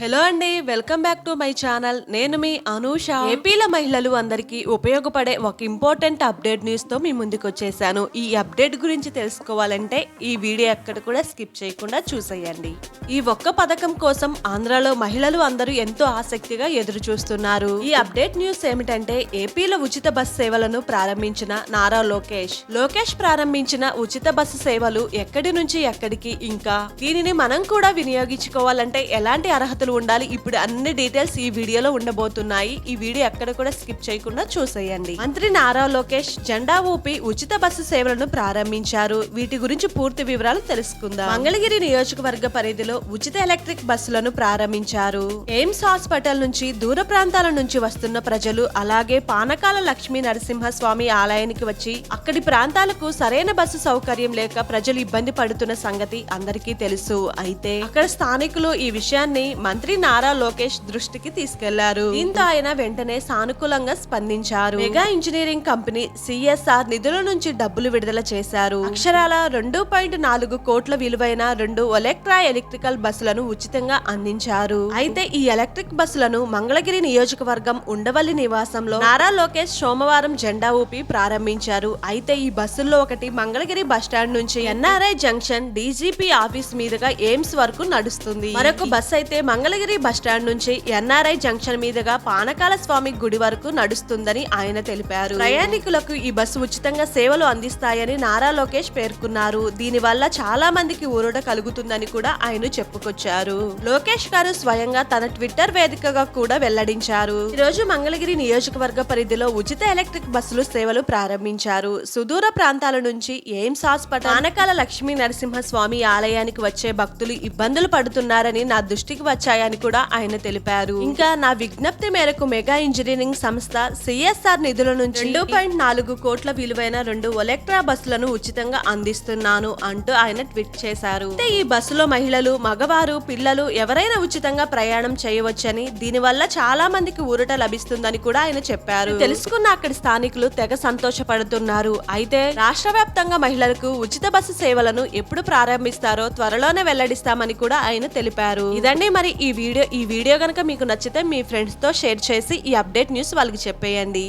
Hello అండి welcome back to my channel. నేను మీ అనూష. ఏపీల మహిళలు అందరికీ ఉపయోగపడే ఒక ఇంపార్టెంట్ అప్డేట్ న్యూస్తో మీ ముందుకు వచ్చేసాను. ఈ అప్డేట్ గురించి తెలుసుకోవాలంటే ఈ వీడియో ఎక్కడ కూడా స్కిప్ చేయకుండా చూసేయండి. ఈ ఒక్క పథకం కోసం ఆంధ్రాలో మహిళలు అందరూ ఎంతో ఆసక్తిగా ఎదురు చూస్తున్నారు ఈ అప్డేట్ న్యూస్ ఏమిటంటే ఏపీలో ఉచిత బస్ సేవలను ప్రారంభించిన నారా లోకేష్. లోకేష్ ప్రారంభించిన ఉచిత బస్సు సేవలు ఎక్కడి నుంచి ఎక్కడికి ఇంకా? దీనిని మనం కూడా వినియోగించుకోవాలంటే ఎలాంటి అర్హతలు ఉండాలి. ఇప్పుడు అన్ని డీటెయిల్స్ ఈ వీడియోలో ఉండబోతున్నాయి. ఈ వీడియో ఎక్కడ కూడా స్కిప్ చేయకుండా చూసేయండి. మంత్రి నారా లోకేష్ జెండా ఊపి ఉచిత బస్సు సేవలను ప్రారంభించారు. వీటి గురించి పూర్తి వివరాలు తెలుసుకుందాం. మంగళగిరి నియోజకవర్గ పరిధిలో ఉచిత ఎలక్ట్రిక్ బస్సులను ప్రారంభించారు. ఎయిమ్స్ హాస్పిటల్ నుంచి దూర ప్రాంతాల నుంచి వస్తున్న ప్రజలు అలాగే పానకాల లక్ష్మీ నరసింహస్వామి ఆలయానికి వచ్చి అక్కడి ప్రాంతాలకు సరైన బస్సు సౌకర్యం లేక ప్రజలు ఇబ్బంది పడుతున్న సంగతి అందరికీ తెలుసు. అయితే అక్కడ స్థానికులు ఈ విషయాన్ని మంత్రి నారా లోకేష్ దృష్టికి తీసుకెళ్ళారు. దీంతో ఆయన వెంటనే సానుకూలంగా స్పందించారు. మెగా ఇంజనీరింగ్ కంపెనీ సిఎస్ఆర్ నిధుల నుంచి డబ్బులు విడుదల చేశారు. అక్షరాల రెండు పాయింట్ నాలుగు కోట్ల విలువైన రెండు ఎలక్ట్రా ఎలక్ట్రికల్ బస్సులను ఉచితంగా అందించారు. అయితే ఈ ఎలక్ట్రిక్ బస్సులను మంగళగిరి నియోజకవర్గం ఉండవల్లి నివాసంలో నారా లోకేష్ సోమవారం జెండా ఊపి ప్రారంభించారు. అయితే ఈ బస్సుల్లో ఒకటి మంగళగిరి బస్టాండ్ నుంచి ఎన్ఆర్ఐ జంక్షన్ డీజీపీ ఆఫీస్ మీదుగా ఎయిమ్స్ వరకు నడుస్తుంది. మరొక బస్సు అయితే మంగళగిరి బస్టాండ్ నుంచి ఎన్ఆర్ఐ జంక్షన్ మీదుగా పానకాల స్వామి గుడి వరకు నడుస్తుందని ఆయన తెలిపారు. ప్రయాణికులకు ఈ బస్సు ఉచితంగా సేవలు అందిస్తాయని నారా లోకేష్ పేర్కొన్నారు. దీని వల్ల చాలా మందికి ఊరట కలుగుతుందని కూడా ఆయన చెప్పుకొచ్చారు. లోకేష్ గారు స్వయంగా తన ట్విట్టర్ వేదికగా కూడా వెల్లడించారు. ఈ రోజు మంగళగిరి నియోజకవర్గ పరిధిలో ఉచిత ఎలక్ట్రిక్ బస్సులు సేవలు ప్రారంభించారు. సుదూర ప్రాంతాల నుంచి ఎయిమ్స్ హాస్పిటల్ ఆనకాల లక్ష్మీ నరసింహస్వామి ఆలయానికి వచ్చే భక్తులు ఇబ్బందులు పడుతున్నారని నా దృష్టికి వచ్చారు వచ్చాయని కూడా ఆయన తెలిపారు. ఇంకా నా విజ్ఞప్తి మేరకు మెగా ఇంజనీరింగ్ సంస్థ సిఎస్ఆర్ నిధుల నుంచి రెండు పాయింట్ నాలుగు కోట్ల విలువైన రెండు ఒలెక్ట్రా బస్సులను ఉచితంగా అందిస్తున్నాను అంటూ ఆయన ట్వీట్ చేశారు. అయితే ఈ బస్సులో మహిళలు మగవారు పిల్లలు ఎవరైనా ఉచితంగా ప్రయాణం చేయవచ్చని దీనివల్ల చాలా మందికి ఊరట లభిస్తుందని కూడా ఆయన చెప్పారు. తెలుసుకున్న అక్కడి స్థానికులు తెగ సంతోషపడుతున్నారు. అయితే రాష్ట్ర వ్యాప్తంగా మహిళలకు ఉచిత బస్సు సేవలను ఎప్పుడు ప్రారంభిస్తారో త్వరలోనే వెల్లడిస్తామని కూడా ఆయన తెలిపారు. ఇదండి మరి ఈ వీడియో ఈ వీడియో కనుక మీకు నచ్చితే మీ ఫ్రెండ్స్తో షేర్ చేసి ఈ అప్డేట్ న్యూస్ వాళ్ళకి చెప్పేయండి.